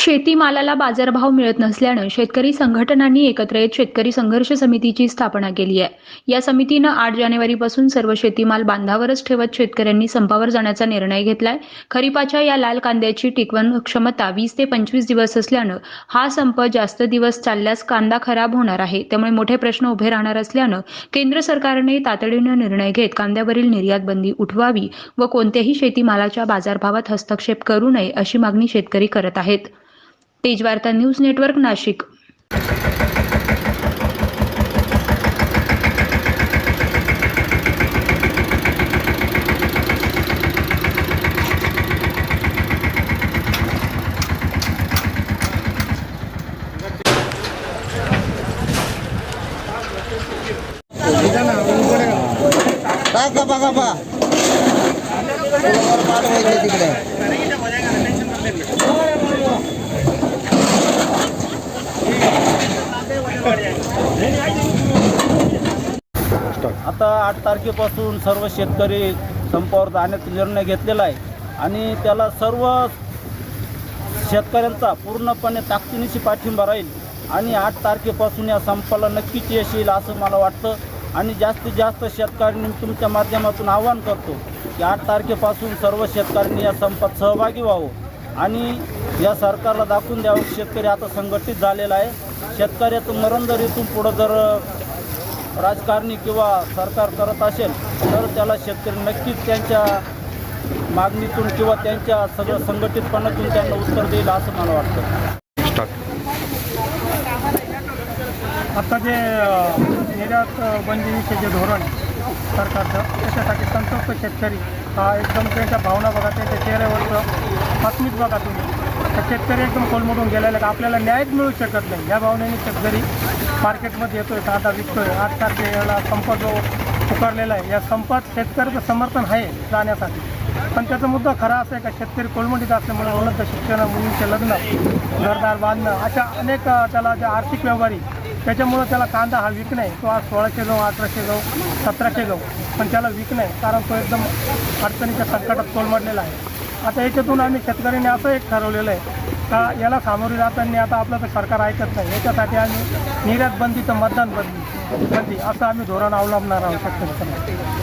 शेतीमालाला बाजारभाव मिळत नसल्यानं शेतकरी संघटनांनी एकत्र येत शेतकरी संघर्ष समितीची स्थापना केली आहे. या समितीनं आठ जानेवारीपासून सर्व शेतीमाल बांधावरच ठेवत शेतकऱ्यांनी संपावर जाण्याचा निर्णय घेतलाय. खरीपाच्या या लाल कांद्याची टिकवण क्षमता वीस ते पंचवीस दिवस असल्यानं हा संप जास्त दिवस चालल्यास कांदा खराब होणार आहे. त्यामुळे मोठे प्रश्न उभे राहणार असल्यानं केंद्र सरकारने तातडीनं निर्णय घेत कांद्यावरील निर्यात बंदी उठवावी व कोणत्याही शेतीमालाच्या बाजारभावात हस्तक्षेप करू नये अशी मागणी शेतकरी करत आहेत. Tejvarta news network Nashik. बघा बघा कपा तिकडे आता आठ तारखेपासून सर्व शेतकरी संपावर जाण्याचा निर्णय घेतलेला आहे. आणि त्याला सर्व शेतकऱ्यांचा पूर्णपणे ताकदीनिशी पाठिंबा राहील. आणि आठ तारखेपासून या संपाला नक्कीच यश येईल असं मला वाटतं. आणि जास्तीत जास्त शेतकऱ्यांनी तुमच्या माध्यमातून आवाहन करतो की आठ तारखेपासून सर्व शेतकऱ्यांनी या संपात सहभागी व्हावं. आणि या सरकारला दाखवून द्यावं की शेतकरी आता संघटित झालेला आहे. शेतकऱ्याचं मरण जर इथून पुढं जर राजकारणी किंवा सरकार करत असेल तर त्याला शेतकरी नक्कीच त्यांच्या मागणीतून किंवा त्यांच्या सगळं संघटितपणातून त्यांना उत्तर देईल असं मला वाटतं. आता जे निर्यात बंदीचे जे धोरण आहे सरकारचं त्याच्यासाठी संतप्त शेतकरी हा एकदम त्यांच्या भावना बघा त्यांच्या चेहऱ्यावरचं अस्मित बघा तुम्ही. शेतकरी एकदम कोलमडून गेलेला आहे. आपल्याला न्यायच मिळू शकत नाही. या भावनेने शेतकरी मार्केटमध्ये येतोय कांदा विकतोय. आठ तारखेला संप जो पुकारलेला आहे या संपात शेतकऱ्याचं समर्थन आहे जाण्यासाठी. पण त्याचा मुद्दा खरा असा आहे का शेतकरी कोलमडीत असल्यामुळे मुलांचं शिक्षण मुलींचे लग्न घरदार बांधणं अशा अनेक त्याला जे आर्थिक व्यवहारी त्याच्यामुळं त्याला कांदा हा विकणे तो आज सोळाशे जाऊ अठराशे जाऊ सतराशे जाऊ पण त्याला विकणे कारण तो एकदम अडचणीच्या संकटात कोलमडलेला आहे. आता याच्यातून आम्ही शेतकऱ्यांनी असं एक ठरवलेलं आहे का याला सामोरे जाताना आता आपलं तर सरकार ऐकत नाही. याच्यासाठी आम्ही निर्यात बंदीचं मतदान बंदी बंदी असं आम्ही धोरण अवलंबणार आहोत. शेतकरी